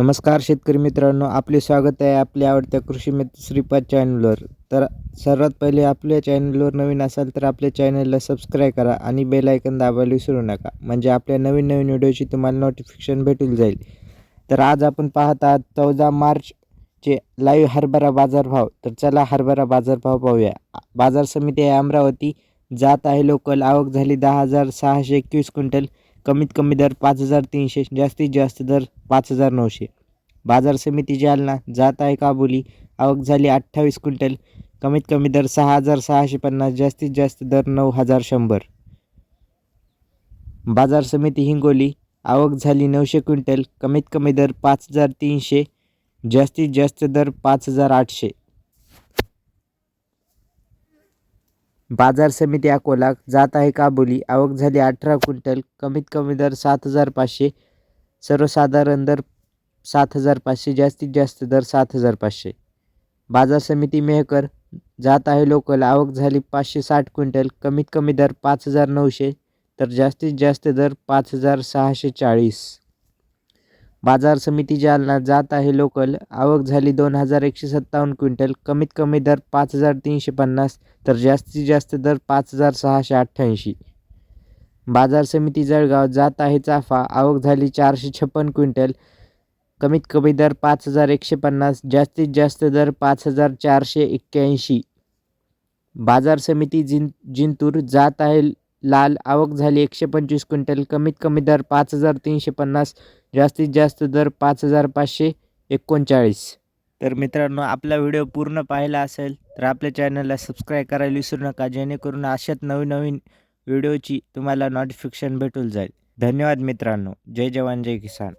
नमस्कार शेतकरी मित्रांनो आपले स्वागत आहे आपल्या आवडत्या कृषी मित्र श्रीपाद चॅनलवर. तर सर्वात पहिले आपल्या चॅनलवर नवीन असाल तर आपल्या चॅनलला सबस्क्राईब करा आणि बेल आयकन दाबायला विसरू नका. म्हणजे आपल्या नवीन नवीन व्हिडिओची तुम्हाला नोटिफिकेशन भेटून जाईल. तर आज आपण पाहत आहात चौदा मार्चचे लाईव्ह हरभरा बाजारभाव. तर चला हरभरा बाजारभाव पाहूया. बाजार समिती आहे अमरावती. जात आहे लोकल. आवक झाली दहा हजार सहाशे एकवीस क्विंटल. कमीत कमी दर पाच हजार तीनशे जास्तीत जास्त दर पाच हजार नऊशे. बाजार समिती जालना जात आहे काबुली आवक झाली अठ्ठावीस क्विंटल कमीत कमी दर सहा हजार सहाशे पन्नास जास्तीत जास्त दर नऊ हजार शंभर. बाजार समिती हिंगोली आवक झाली नऊशे क्विंटल कमीत कमी दर पाच हजार तीनशे जास्तीत जास्त दर पाच हजार आठशे. बाजार समिती अकोला जात आहे काबुली. आवक झाली अठरा क्विंटल. कमीत कमी दर सात हजार पाचशे. सर्वसाधारण दर सात हजार पाचशे. जास्तीत जास्त दर सात हजार पाचशे. बाजार समिती मेहकर जात आहे लोकल. आवक झाली पाचशे साठ क्विंटल. कमीत कमी दर पाच हजार नऊशे. तर जास्तीत जास्त दर पाच हजार सहाशे चाळीस. बाजार समिती जालना जात आहे लोकल. आवक झाली दोन हजार एकशे सत्तावन्न क्विंटल. कमीत कमी दर पाच हजार तीनशे पन्नास तर जास्तीत जास्त दर पाच हजार सहाशे अठ्ठ्याऐंशी. बाजार समिती जळगाव जात आहे चाफा. आवक झाली चारशे छप्पन क्विंटल. कमीत कमी दर पाच हजार एकशे पन्नास जास्तीत जास्त दर पाच हजार चारशे एक्क्याऐंशी. बाजार समिती जिं जिंतूर जात आहे लाल आवक झाली. एकशे पंचवीस क्विंटल. कमीत कमी दर पाच हजार तीनशे पन्नास. जास्तीत जास्त दर पाच हजार पाचशे एकोणचाळीस. तर मित्रांनो आपला व्हिडिओ पूर्ण पाहिला असेल तर आपल्या चॅनलला सबस्क्राईब करायला विसरू नका. जेणेकरून अशाच नवीन नवीन व्हिडिओची तुम्हाला नोटिफिकेशन भेटून जाईल. धन्यवाद मित्रांनो. जय जवान जय किसान.